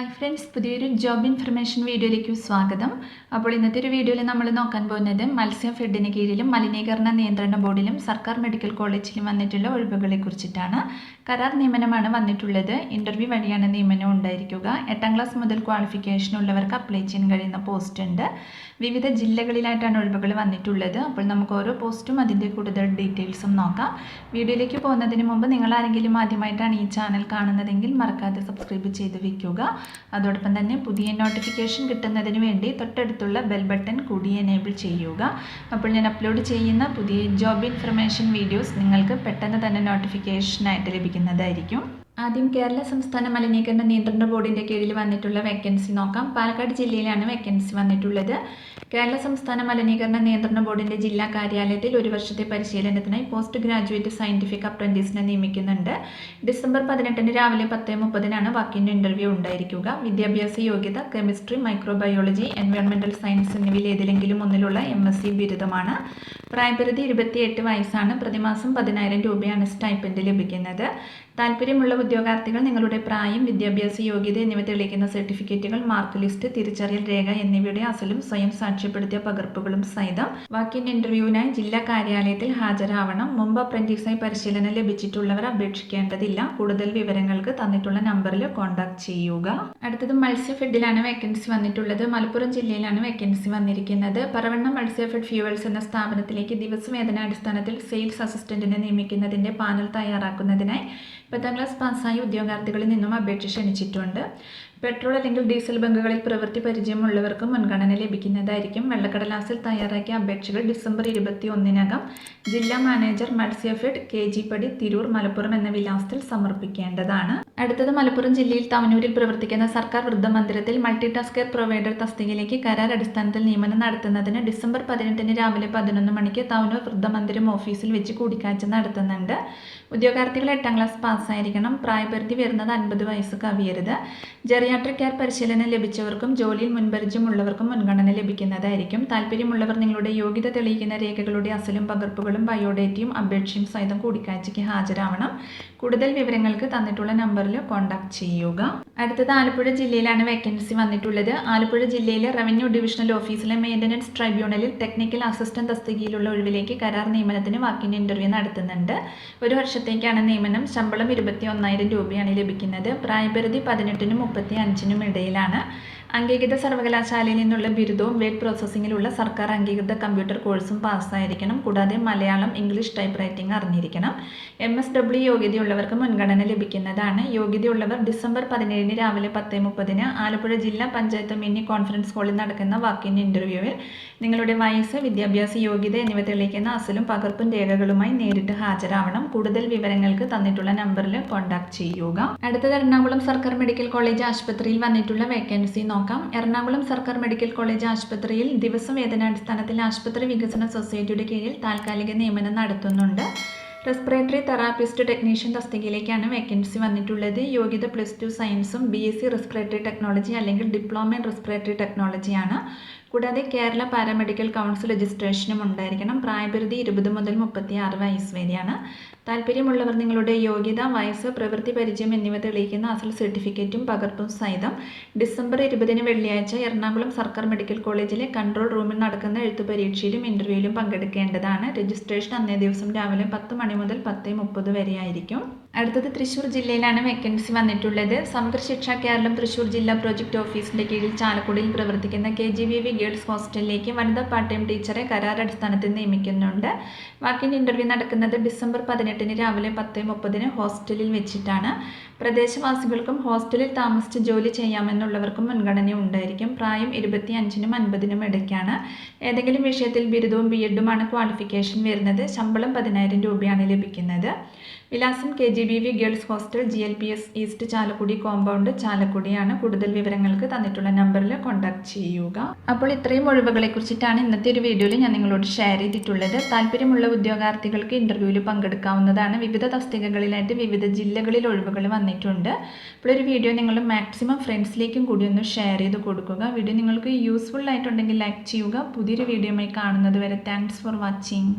Hi friends പുതിയൊരു job information വീഡിയോയിലേക്ക് സ്വാഗതം. അപ്പോൾ ഇന്നത്തെ ഒരു വീഡിയോയിൽ നമ്മൾ നോക്കാൻ പോകുന്നത് മത്സ്യ ഫെഡിന് കീഴിലും മലിനീകരണ നിയന്ത്രണ ബോർഡിലും സർക്കാർ മെഡിക്കൽ കോളേജിലും വന്നിട്ടുള്ള ഒഴിവുകളെ കുറിച്ചിട്ടാണ്. കരാർ നിയമനമാണ് വന്നിട്ടുള്ളത്. ഇന്റർവ്യൂ വഴിയാണ് നിയമനം ഉണ്ടായിരിക്കുക. എട്ടാം ക്ലാസ് മുതൽ ക്വാളിഫിക്കേഷൻ ഉള്ളവർക്ക് അപ്ലൈ ചെയ്യാൻ കഴിയുന്ന പോസ്റ്റ് ഉണ്ട്. വിവിധ ജില്ലകളിലായിട്ടാണ് ഒഴിവുകൾ വന്നിട്ടുള്ളത്. അപ്പോൾ നമുക്ക് ഓരോ പോസ്റ്റും അതിന്റെ കൂടുതൽ ഡീറ്റെയിൽസും നോക്കാം. വീഡിയോയിലേക്ക് പോകുന്നതിന് മുമ്പ് നിങ്ങൾ ആരെങ്കിലും ആദ്യമായിട്ടാണ് ഈ ചാനൽ കാണുന്നതെങ്കിൽ മറക്കാതെ സബ്സ്ക്രൈബ് ചെയ്ത് വെക്കുക. അതോടൊപ്പം തന്നെ പുതിയ നോട്ടിഫിക്കേഷൻ കിട്ടുന്നതിന് വേണ്ടി തൊട്ടടുത്തുള്ള ബെൽ ബട്ടൺ കൂടി എനേബിൾ ചെയ്യുക. അപ്പോൾ ഞാൻ അപ്ലോഡ് ചെയ്യുന്ന പുതിയ ജോബ് ഇൻഫർമേഷൻ വീഡിയോസ് നിങ്ങൾക്ക് പെട്ടെന്ന് തന്നെ നോട്ടിഫിക്കേഷനായിട്ട് ലഭിക്കുന്നതായിരിക്കും. ആദ്യം കേരള സംസ്ഥാന മലിനീകരണ നിയന്ത്രണ ബോർഡിന്റെ കീഴിൽ വന്നിട്ടുള്ള വേക്കൻസി നോക്കാം. പാലക്കാട് ജില്ലയിലാണ് വേക്കൻസി വന്നിട്ടുള്ളത്. കേരള സംസ്ഥാന മലിനീകരണ നിയന്ത്രണ ബോർഡിന്റെ ജില്ലാ കാര്യാലയത്തിൽ ഒരു വർഷത്തെ പരിശീലനത്തിനായി പോസ്റ്റ് ഗ്രാജുവേറ്റ് സയന്റിഫിക് അപ്രന്റീസിനെ നിയമിക്കുന്നുണ്ട്. ഡിസംബർ പതിനെട്ടിന് രാവിലെ പത്ത് മുപ്പതിനാണ് വാക്കിന്റെ ഇന്റർവ്യൂ ഉണ്ടായിരിക്കുക. വിദ്യാഭ്യാസ യോഗ്യത കെമിസ്ട്രി മൈക്രോബയോളജി എൻവയോൺമെന്റൽ സയൻസ് എന്നിവയിൽ ഏതിലെങ്കിലും ഒന്നിലുള്ള എം എസ് സി ബിരുദമാണ്. പ്രായപരിധി ഇരുപത്തിയെട്ട് വയസ്സാണ്. പ്രതിമാസം പതിനായിരം രൂപയാണ് സ്റ്റൈപ്പൻഡ് ലഭിക്കുന്നത്. താല്പര്യമുള്ള ഉദ്യോഗാർത്ഥികൾ നിങ്ങളുടെ പ്രായം വിദ്യാഭ്യാസ യോഗ്യത എന്നിവ തെളിയിക്കുന്ന സർട്ടിഫിക്കറ്റുകൾ മാർക്ക് ലിസ്റ്റ് തിരിച്ചറിയൽ രേഖ എന്നിവയുടെ അസലും സ്വയം സാക്ഷ്യപ്പെടുത്തിയ പകർപ്പുകളും സഹിതം വാക്കിൻ ഇന്റർവ്യൂവിനായി ജില്ലാ കാര്യാലയത്തിൽ ഹാജരാവണം. മുമ്പ് അപ്രന്റീസായി പരിശീലനം ലഭിച്ചിട്ടുള്ളവർ അപേക്ഷിക്കേണ്ടതില്ല. കൂടുതൽ വിവരങ്ങൾക്ക് തന്നിട്ടുള്ള നമ്പറിൽ കോൺടാക്ട് ചെയ്യുക. അടുത്തത് മത്സ്യഫെഡിലാണ് വേക്കൻസി വന്നിട്ടുള്ളത്. മലപ്പുറം ജില്ലയിലാണ് വേക്കൻസി വന്നിരിക്കുന്നത്. പറവണ്ണ മത്സ്യഫെഡ് ഫ്യൂവൽസ് എന്ന സ്ഥാപനത്തിലേക്ക് ദിവസവേതനാടിസ്ഥാനത്തിൽ സെയിൽസ് അസിസ്റ്റന്റിനെ നിയമിക്കുന്നതിന്റെ പാനൽ തയ്യാറാക്കുന്നതിനായി പത്താം ക്ലാസ് പാസ്സായ ഉദ്യോഗാർത്ഥികളിൽ നിന്നും അപേക്ഷ ക്ഷണിച്ചിട്ടുണ്ട്. പെട്രോൾ അല്ലെങ്കിൽ ഡീസൽ ബങ്കുകളിൽ പ്രവൃത്തി പരിചയമുള്ളവർക്ക് മുൻഗണന ലഭിക്കുന്നതായിരിക്കും. വെള്ളക്കടലാസിൽ തയ്യാറാക്കിയ അപേക്ഷകൾ ഡിസംബർ ഇരുപത്തി ഒന്നിനകം ജില്ലാ മാനേജർ മത്സ്യഫെഡ് കെ ജി പടി തിരൂർ മലപ്പുറം എന്ന വിലാസത്തിൽ സമർപ്പിക്കേണ്ടതാണ്. അടുത്തത് മലപ്പുറം ജില്ലയിൽ തവനൂരിൽ പ്രവർത്തിക്കുന്ന സർക്കാർ വൃദ്ധമന്ദിരത്തിൽ മൾട്ടി ടാസ്ക് കെയർ പ്രൊവൈഡർ തസ്തികയിലേക്ക് കരാർ അടിസ്ഥാനത്തിൽ നിയമനം നടത്തുന്നതിന് ഡിസംബർ പതിനെട്ടിന് രാവിലെ പതിനൊന്ന് മണിക്ക് തവനൂർ വൃദ്ധമന്ദിരം ഓഫീസിൽ വെച്ച് കൂടിക്കാഴ്ച നടത്തുന്നുണ്ട്. ഉദ്യോഗാർത്ഥികൾ എട്ടാം ക്ലാസ് പാസ്സായിരിക്കണം. പ്രായപരിധി വരുന്നത് അൻപത് വയസ്സ് കവിയരുത്. ജെറിയാട്രിക് കെയർ പരിശീലനം ലഭിച്ചവർക്കും ജോലിയിൽ മുൻപരിചയമുള്ളവർക്കും മുൻഗണന ലഭിക്കുന്നതായിരിക്കും. താല്പര്യമുള്ളവർ നിങ്ങളുടെ യോഗ്യത തെളിയിക്കുന്ന രേഖകളുടെ അസലും പകർപ്പുകളും ബയോഡേറ്റയും അപേക്ഷയും സഹിതം കൂടിക്കാഴ്ചയ്ക്ക് ഹാജരാവണം. കൂടുതൽ വിവരങ്ങൾക്ക് തന്നിട്ടുള്ള നമ്പറിൽ കോൺടാക്ട് ചെയ്യുക. അടുത്തത് ആലപ്പുഴ ജില്ലയിലാണ് വേക്കൻസി വന്നിട്ടുള്ളത്. ആലപ്പുഴ ജില്ലയിലെ റവന്യൂ ഡിവിഷണൽ ഓഫീസിലെ മെയിന്റനൻസ് ട്രൈബ്യൂണലിൽ ടെക്നിക്കൽ അസിസ്റ്റന്റ് തസ്തികയിലുള്ള ഒഴിവിലേക്ക് കരാർ നിയമനത്തിന് വാക്കിൻ ഇന്റർവ്യൂ നടത്തുന്നുണ്ട്. ഒരു വർഷത്തേക്കാണ് നിയമനം. ശമ്പളം ഇരുപത്തി ഒന്നായിരം രൂപയാണ് ലഭിക്കുന്നത്. പ്രായപരിധി പതിനെട്ടിനും മുപ്പത്തി അഞ്ചിനും ഇടയിലാണ്. അംഗീകൃത സർവകലാശാലയിൽ നിന്നുള്ള ബിരുദവും വേഡ് പ്രോസസ്സിങ്ങിലുള്ള സർക്കാർ അംഗീകൃത കമ്പ്യൂട്ടർ കോഴ്സും പാസ്സായിരിക്കണം. കൂടാതെ മലയാളം ഇംഗ്ലീഷ് ടൈപ്പ് റൈറ്റിംഗ് അറിഞ്ഞിരിക്കണം. എം എസ് ഡബ്ല്യു യോഗ്യതയുള്ളവർക്ക് മുൻഗണന ലഭിക്കുന്നതാണ്. യോഗ്യതയുള്ളവർ ഡിസംബർ പതിനേഴിന് രാവിലെ പത്ത് മുപ്പതിന് ആലപ്പുഴ ജില്ലാ പഞ്ചായത്ത് മിനി കോൺഫറൻസ് ഹാളിൽ നടക്കുന്ന വാക്കിൻ ഇന്റർവ്യൂവിൽ നിങ്ങളുടെ വയസ്സ് വിദ്യാഭ്യാസ യോഗ്യത എന്നിവ തെളിയിക്കുന്ന അസലും പകർപ്പും രേഖകളുമായി നേരിട്ട് ഹാജരാവണം. കൂടുതൽ വിവരങ്ങൾക്ക് തന്നിട്ടുള്ള നമ്പറിൽ കോൺടാക്ട് ചെയ്യുക. അടുത്തത് എറണാകുളം സർക്കാർ മെഡിക്കൽ കോളേജ് ആശുപത്രിയിൽ വന്നിട്ടുള്ള വേക്കൻസി എറണാകുളം സർക്കാർ മെഡിക്കൽ കോളേജ് ആശുപത്രിയിൽ ദിവസം വേതനാടിസ്ഥാനത്തിൽ ആശുപത്രി വികസന സൊസൈറ്റിയുടെ കീഴിൽ താൽക്കാലിക നിയമനം നടത്തുന്നുണ്ട്. റെസ്പിറേറ്ററി തെറാപ്പിസ്റ്റ് ടെക്നീഷ്യൻ തസ്തികയിലേക്കാണ് വേക്കൻസി വന്നിട്ടുള്ളത്. യോഗ്യത പ്ലസ് ടു സയൻസും B S C respiratory technology അല്ലെങ്കിൽ ഡിപ്ലോമ ഇൻ റെസ്പിറേറ്ററി ടെക്നോളജിയാണ്. കൂടാതെ കേരള പാരാമെഡിക്കൽ കൗൺസിൽ രജിസ്ട്രേഷനും ഉണ്ടായിരിക്കണം. പ്രായപരിധി ഇരുപത് മുതൽ മുപ്പത്തി ആറ് വയസ്സ് വരെയാണ് താല്പര്യമുള്ളവർ നിങ്ങളുടെ യോഗ്യത വയസ്സ് പ്രവൃത്തി പരിചയം എന്നിവ തെളിയിക്കുന്ന അസൽ സർട്ടിഫിക്കറ്റും പകർപ്പും സഹിതം ഡിസംബർ ഇരുപതിന് വെള്ളിയാഴ്ച എറണാകുളം സർക്കാർ മെഡിക്കൽ കോളേജിലെ കൺട്രോൾ റൂമിൽ നടക്കുന്ന എഴുത്തു പരീക്ഷയിലും ഇന്റർവ്യൂവിലും പങ്കെടുക്കേണ്ടതാണ്. രജിസ്ട്രേഷൻ അന്നേ ദിവസം രാവിലെ പത്ത് മണി മുതൽ പത്ത് മുപ്പത് വരെ ആയിരിക്കും അടുത്തത് തൃശ്ശൂർ ജില്ലയിലാണ് വേക്കൻസി വന്നിട്ടുള്ളത്. സമഗ്ര ശിക്ഷാ കേരളം തൃശ്ശൂർ ജില്ലാ പ്രോജക്റ്റ് ഓഫീസിന്റെ കീഴിൽ ചാലക്കുടിയിൽ പ്രവർത്തിക്കുന്ന K G V V girls ഹോസ്റ്റലിലേക്ക് വനിതാ പാർട്ട് ടൈം ടീച്ചറെ കരാർ അടിസ്ഥാനത്തിൽ നിയമിക്കുന്നുണ്ട്. വാക്കിൻ ഇന്റർവ്യൂ നടക്കുന്നത് ഡിസംബർ പതിനെട്ടിന് രാവിലെ പത്ത് മുപ്പതിന് ഹോസ്റ്റലിൽ വെച്ചിട്ടാണ്. പ്രദേശവാസികൾക്കും ഹോസ്റ്റലിൽ താമസിച്ച് ജോലി ചെയ്യാമെന്നുള്ളവർക്കും മുൻഗണന ഉണ്ടായിരിക്കും. പ്രായം ഇരുപത്തി അഞ്ചിനും അൻപതിനും ഇടയ്ക്കാണ്. ഏതെങ്കിലും വിഷയത്തിൽ ബിരുദവും ബി എഡുമാണ് ക്വാളിഫിക്കേഷൻ വരുന്നത്. ശമ്പളം പതിനായിരം രൂപയാണ് ലഭിക്കുന്നത്. വിലാസം K G B V girls hostel G L P S east Chalakudy compound ചാലക്കുടിയാണ്. കൂടുതൽ വിവരങ്ങൾക്ക് തന്നിട്ടുള്ള നമ്പറിൽ കോൺടാക്ട് ചെയ്യുക. അപ്പോൾ ഇത്രയും ഒഴിവുകളെ കുറിച്ചിട്ടാണ് ഇന്നത്തെ ഒരു വീഡിയോയിൽ ഞാൻ നിങ്ങളോട് ഷെയർ ചെയ്തിട്ടുള്ളത്. താല്പര്യമുള്ള ഉദ്യോഗാർത്ഥികൾക്ക് ഇന്റർവ്യൂവിൽ പങ്കെടുക്കാവുന്നതാണ്. വിവിധ തസ്തികകളിലായിട്ട് വിവിധ ജില്ലകളിൽ ഒഴിവുകൾ വന്നിട്ടുണ്ട്. അപ്പോൾ ഒരു വീഡിയോ നിങ്ങൾ മാക്സിമം ഫ്രണ്ട്സിലേക്കും കൂടി ഒന്ന് ഷെയർ ചെയ്ത് കൊടുക്കുക. വീഡിയോ നിങ്ങൾക്ക് യൂസ്ഫുൾ ആയിട്ടുണ്ടെങ്കിൽ ലൈക്ക് ചെയ്യുക. പുതിയൊരു വീഡിയോയുമായി കാണുന്നത് വരെ താങ്ക്സ് ഫോർ വാച്ചിങ്